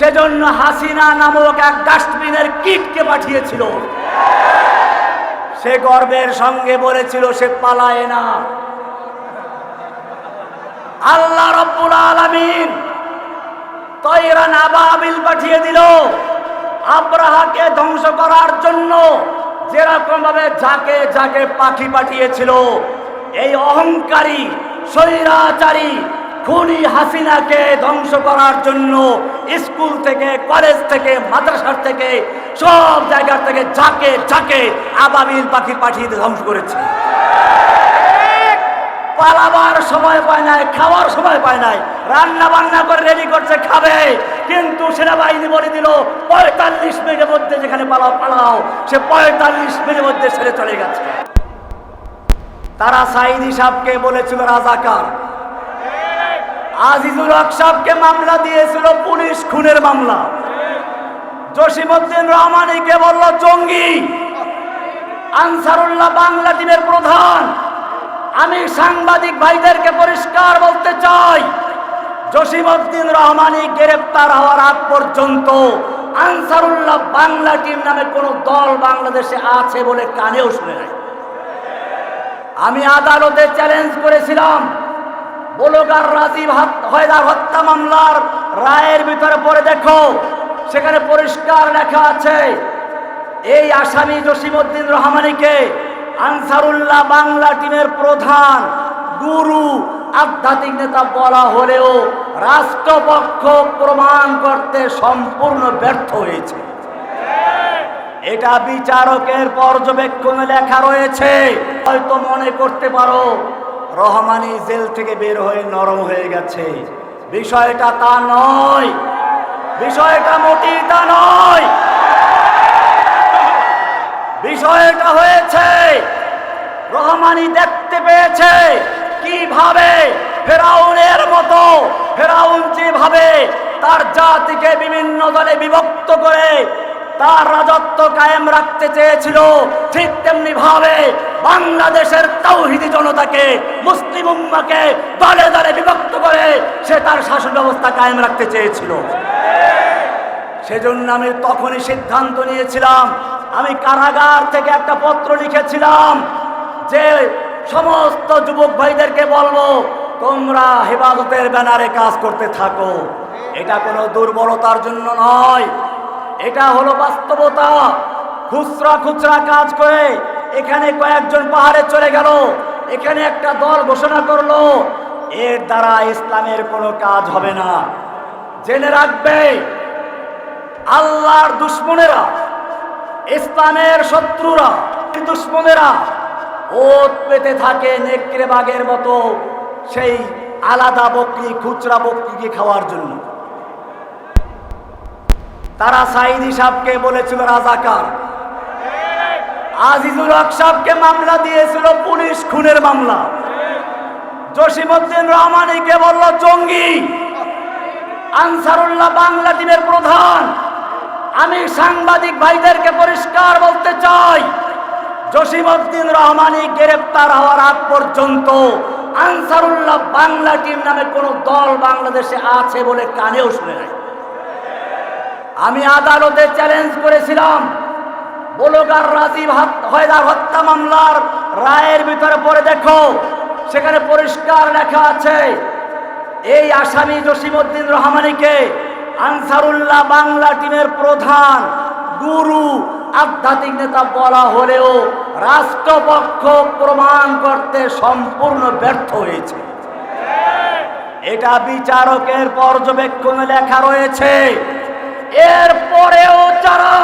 সেজন্য হাসিনা নামক এক ডাস্টবিনের কিটকে পাঠিয়েছিল। সে গর্বের সঙ্গে বলেছিল, সে পালায় না। আল্লাহ রব্বুল আলামিন তৈরান আবাবিল পাঠিয়ে দিল। আব্রাহাকে ধ্বংস করার জন্য যেরকম ভাবে যাকে যাকে পাখি পাঠিয়েছিল, এই অহংকারী, স্বৈরাচারী খুনি হাসিনাকে ধ্বংস করার জন্য স্কুল থেকে, কলেজ থেকে, মাদ্রাসার থেকে, সব জায়গা থেকে যাকে যাকে আবাবিল পাখি পাঠিয়ে ধ্বংস করেছে। পালাবার সময় পায় নাই, খাওয়ার সময় পায় নাই রান্না বান্না করে রেডি করছে, খাবে। কিন্তু সেনাবাহিনী বলে দিল, পঁয়তাল্লিশ মিনিটের মধ্যে যেখানে পালাও পালাও। সে পঁয়তাল্লিশ মিনিটের মধ্যে ছেড়ে চলে গেছে। তারা সাইদি সাহকে বলেছিল, রাজাকার আজিজুল হক সাহকে মামলা দিয়েছিল পুলিশ খুনের মামলা। জসিমউদ্দিন রহমানিকে বলল, জঙ্গি, আনসারুল্লাহ বাংলা টিমের প্রধান, আমি সাংবাদিক ভাইদেরকে পরিষ্কার বলতে চাই, জসিমউদ্দিন রহমানি গ্রেপ্তার হওয়ার আগ পর্যন্ত আনসারুল্লাহ বাংলা টিম নামে কোন দল বাংলাদেশে আছে বলে কানেও শুনে নাই। আমি আদালতে চ্যালেঞ্জ করেছিলাম বলগার রাজীব হয়দার হত্যা মামলার রায়ের ভিতরে পড়ে দেখো। সেখানে পরিষ্কার লেখা আছে, এই আসামি জসিমউদ্দিন রহমানিকে আনসারুল্লাহ বাংলা টিমের প্রধান গুরু আধ্যাত্মিক নেতা বলা হলেও রাষ্ট্রপক্ষ প্রমাণ করতে সম্পূর্ণ ব্যর্থ হয়েছে। এটা বিচারকের পর্যবেক্ষণে লেখা রয়েছে, হয়তো মনে করতে পারো রহমানি জেল থেকে বের হয়ে নরম হয়ে গেছে। বিষয়টা তা নয়। বিষয়টা মোটেই তা নয়। বিষয়টা হয়েছে, রহমানি দেখতে পেয়েছে কীভাবে ফেরাউনের মতো, ফেরাউন যেভাবে তার জাতিকে বিভিন্ন দলে বিভক্ত করে তার রাজত্ব কায়েম রাখতে চেয়েছিল। ঠিক তেমনি ভাবে বাংলাদেশের তৌহিদি জনতাকে, মুসলিম উম্মাকে দলে দলে বিভক্ত করে সে তার শাসন ব্যবস্থা কায়েম রাখতে চেয়েছিল। সেজন্য আমি তখনই সিদ্ধান্ত নিয়েছিলাম, আমি কারাগার থেকে একটা পত্র লিখেছিলাম যে সমস্ত যুবক ভাইদেরকে বলব, তোমরা হেফাজতের ব্যানারে কাজ করতে থাকো। এটা কোনো দুর্বলতার জন্য নয় এটা হলো বাস্তবতা। খুচরা খুচরা কাজ করে এখানে কয়েকজন পাহাড়ে চলে গেল। এখানে একটা দল ঘোষণা করল, এর দ্বারা ইসলামের কোনো কাজ হবে না। জেনে রাখবে, আল্লাহর দুশ্মনেরা, ইসলামের শত্রুরা দুশ্মনেরা ওত পেতে থাকে নেকড়ে বাঘের মতো সেই আলাদা বকরি, খুচরা বকরিকে খাওয়ার জন্য। তারা সাইদি সাহকে বলেছিল রাজাকার। আজিজুল হক সাহকে মামলা দিয়েছিল পুলিশ খুনের মামলা। জসিমউদ্দিন রহমানিকে বলল, জঙ্গি, আনসারুল্লাহ বাংলা টিমের প্রধান, আমি সাংবাদিক ভাইদেরকে পরিষ্কার বলতে চাই, জসিমউদ্দিন রহমানি গ্রেপ্তার হওয়ার আগ পর্যন্ত আনসারুল্লাহ বাংলা টিম নামে কোন দল বাংলাদেশে আছে বলে কানেও শুনে নাই। আমি আদালতে চ্যালেঞ্জ করেছিলাম। বলগার রাজীব হয়দার হত্যা মামলার রায়ের ভিতরে পড়ে দেখো। সেখানে পরিষ্কার লেখা আছে, এই আসামি জসিমউদ্দিন রহমানিকে আনসারুল্লাহ বাংলা টিমের প্রধান গুরু আধ্যাত্মিক নেতা বলা হলেও রাষ্ট্রপক্ষ প্রমাণ করতে সম্পূর্ণ ব্যর্থ হয়েছে। এটা বিচারকের পর্যবেক্ষণে লেখা রয়েছে। এরপরেও যারা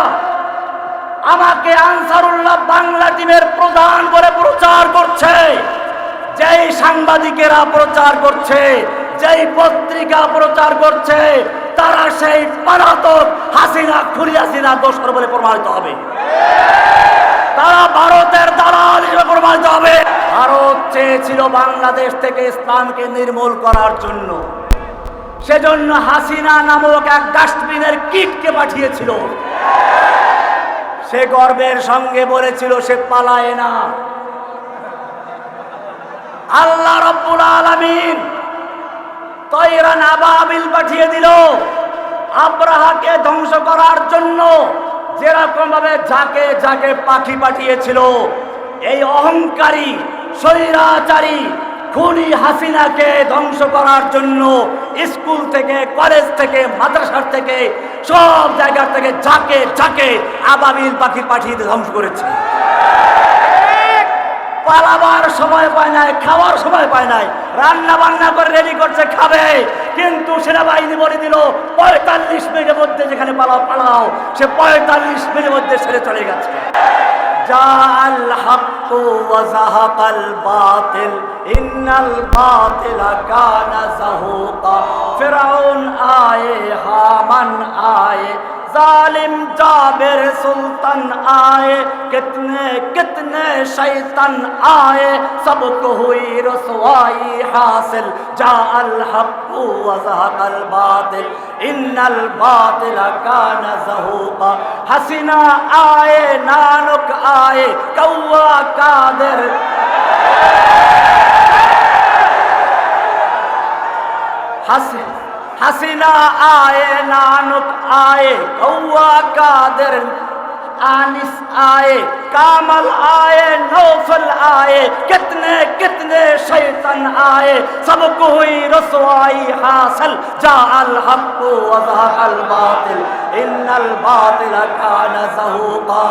আমাকে আনসারুল্লাহ বাংলা টিমের প্রধান বলে প্রচার করছে, যেই সাংবাদিকেরা প্রচার করছে, যেই পত্রিকা প্রচার করছে, তারা সেই পলাতক হাসিনা খুরি হাসিনা দোষর বলে প্রমাণিত হবে। তারা ভারতের দালাল হিসেবে প্রমাণিত হবে। ভারত চেয়েছিল বাংলাদেশ থেকে ইসলামকে নির্মূল করার জন্য। সেজন্য হাসিনা নামক এক ডাস্টবিনের কিটকে পাঠিয়েছিল। সে গর্বের সঙ্গে বলেছিল, সে পালায় না। আল্লাহ রব্বুল আলামিন তৈরান আবাবিল পাঠিয়ে দিল। আব্রাহাকে ধ্বংস করার জন্য যেরকম ভাবে যাকে যাকে পাখি পাঠিয়েছিল, এই অহংকারী, স্বৈরাচারী খুনি হাসিনাকে ধ্বংস করার জন্য স্কুল থেকে, কলেজ থেকে, মাদ্রাসার থেকে, সব জায়গার থেকে যাকে যাকে আবাবিল পাখি পাঠিয়ে ধ্বংস করেছে। পালাবার সময় পায় নাই, খাওয়ার সময় পায় নাই রান্না বান্না করে রেডি করছে, খাবে। কিন্তু সেনাবাহিনী বলে দিল, পঁয়তাল্লিশ মিনিটের মধ্যে যেখানে পালাও পালাও। সে পঁয়তাল্লিশ মিনিটের মধ্যে সেরে চলে গেছে। جاء الحق وزهق الباطل إن الباطل كان زهوقا. فرعون آئے حامن آئے জালিম জাবের সুলতান আয়ে, কিতনে কিতনে শৈতান আয়ে সব কো হুই রসওয়াই হাসিল, জা আল হকু ওয়াজহাক আল বাতিল, ইন্নাল বাতিল কানা যহুকা। হাসিনা আয়ে, নানক আয়ে কওয়া কাদের। হাসিনা हसीना आए नानुक आए कौआ कादर आनिस आए कामल आए नौफल आए कितने कितने शैतन आए सबको हुई रसवाई हासिल जा अल हक अल बातिल इन अल बातिल कान जहूका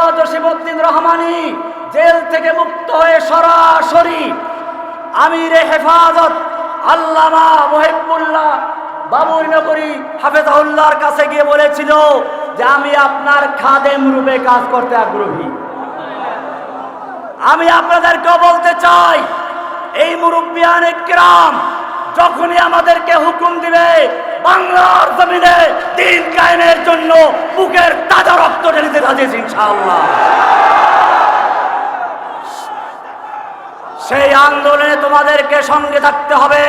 ইনশাআল্লাহ জসিমউদ্দিন রহমানি জেল থেকে মুক্ত হয়ে সরাসরি আমিরে হেফাজত আল্লামা মহিবুল্লাহ বাবুর নগরী হাফেজাউল্লাহর কাছে গিয়ে বলেছিল যে আমি আপনার খাদেম রূপে কাজ করতে আগ্রহী। আমি আপনাদেরকেও বলতে চাই, এই মুরব্বিয়ান গ্রাম যখনই আমাদেরকে হুকুম দিবে, বাংলার জমিনে দিন কায়েমের জন্য বুকের তাজা রক্ত ঢেলিতে রাজি আছি ইনশাআল্লাহ। সেই আন্দোলনে তোমাদেরকে সঙ্গে থাকতে হবে।